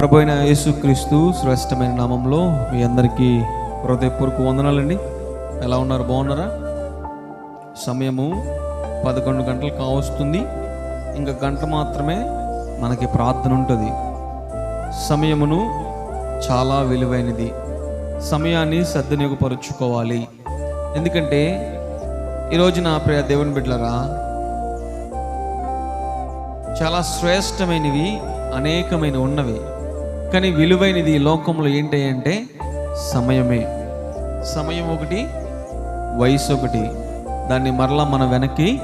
ప్రభు అయిన యేసుక్రీస్తు శ్రేష్టమైన నామంలో మీ అందరికీ హృదయపూర్వక వందనాలండి. ఎలా ఉన్నారు? బాగున్నారా? సమయము పదకొండు గంటలు కావస్తుంది. ఇంకా గంట మాత్రమే మనకి ప్రార్థన ఉంటుంది. సమయమును చాలా విలువైనది. సమయాన్ని సద్వినియోగపరుచుకోవాలి. ఎందుకంటే ఈరోజు నా ప్రియ దేవుని బిడ్డలరా చాలా శ్రేష్టమైనవి అనేకమైన ఉన్నవి. కానీ విలువైనది ఈ లోకంలో ఏంటి అంటే సమయమే. సమయం ఒకటి వయసు ఒకటి. దాన్ని మరలా మనం వెనక్కి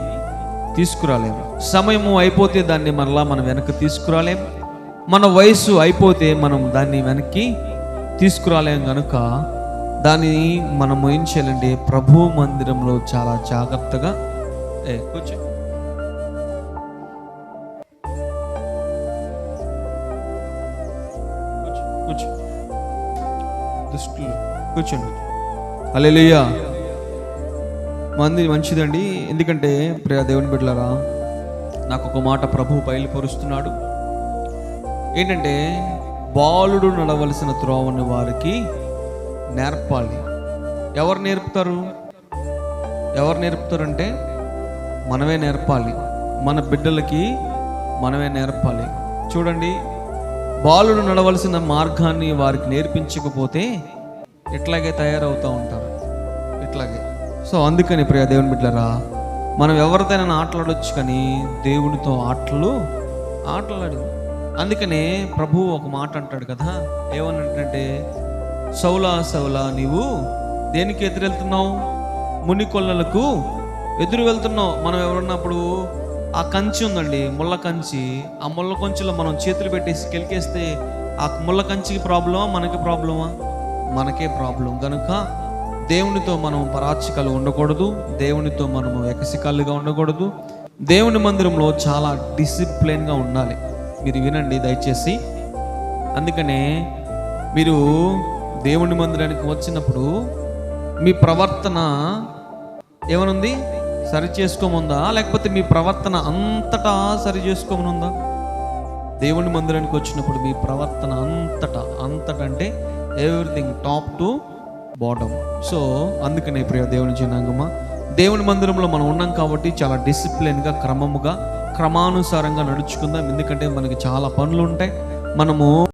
తీసుకురాలేము. సమయము అయిపోతే దాన్ని మరలా మనం వెనక్కి తీసుకురాలేం మన వయసు అయిపోతే మనం దాన్ని వెనక్కి తీసుకురాలేం కనుక దాన్ని మనం ఏం చేయాలంటే ప్రభు మందిరంలో చాలా జాగ్రత్తగా కూర్చో. కూర్చో. దుష్టులు కూర్చోండి. అలెలుయ్యా మంది మంచిదండి. ఎందుకంటే ప్రియ దేవుని బిడ్డలారా నాకు ఒక మాట ప్రభు బయలుపరుస్తున్నాడు. ఏంటంటే బాలుడు నడవలసిన త్రోవని వారికి నేర్పాలి. ఎవరు నేర్పుతారు? ఎవరు నేర్పుతారంటే మనమే నేర్పాలి. మన బిడ్డలకి మనమే నేర్పాలి. చూడండి బాలుడు నడవలసిన మార్గాన్ని వారికి నేర్పించకపోతే ఇట్లాగే తయారవుతూ ఉంటారు. ఇట్లాగే సో అందుకని ప్రియ దేవుని బిడ్డలరా మనం ఎవరితోనైనా ఆటలాడొచ్చు కానీ దేవునితో ఆటలు ఆటలాడు అందుకనే ప్రభు ఒక మాట అంటాడు కదా ఏమనంటే సౌలా సౌలా నీవు దేనికి ఎదురెళ్తున్నావు? మునికొల్లలకు ఎదురు వెళ్తున్నావు? మనం ఎవరున్నప్పుడు ఆ కంచి ఉందండి ముళ్ళ కంచి. ఆ ముళ్ళ కంచిలో మనం చేతులు పెట్టేసి కెలికేస్తే ఆ ముళ్ళ కంచికి ప్రాబ్లమా మనకి ప్రాబ్లమా? మనకే ప్రాబ్లం. కనుక దేవునితో మనం పరాచికలు ఉండకూడదు దేవునితో మనము ఎకసికల్లుగా ఉండకూడదు. దేవుని మందిరంలో చాలా డిసిప్లిన్గా ఉండాలి. మీరు వినండి దయచేసి. అందుకనే మీరు దేవుని మందిరానికి వచ్చినప్పుడు మీ ప్రవర్తన ఏమనుంది? సరి చేసుకోముందా లేకపోతే మీ ప్రవర్తన అంతటా సరి చేసుకోమనుందా దేవుని మందిరానికి వచ్చినప్పుడు మీ ప్రవర్తన అంతటా అంతటంటే అంటే everything top to bottom so అందుకనే ప్రియ దేవుని జనాంగమా దేవుని మందిరంలో మనం ఉన్నాం కాబట్టి చాలా డిసిప్లిన్గా క్రమముగా క్రమానుసారంగా నడుచుకుందాం. ఎందుకంటే మనకి చాలా పనులు ఉంటాయి మనము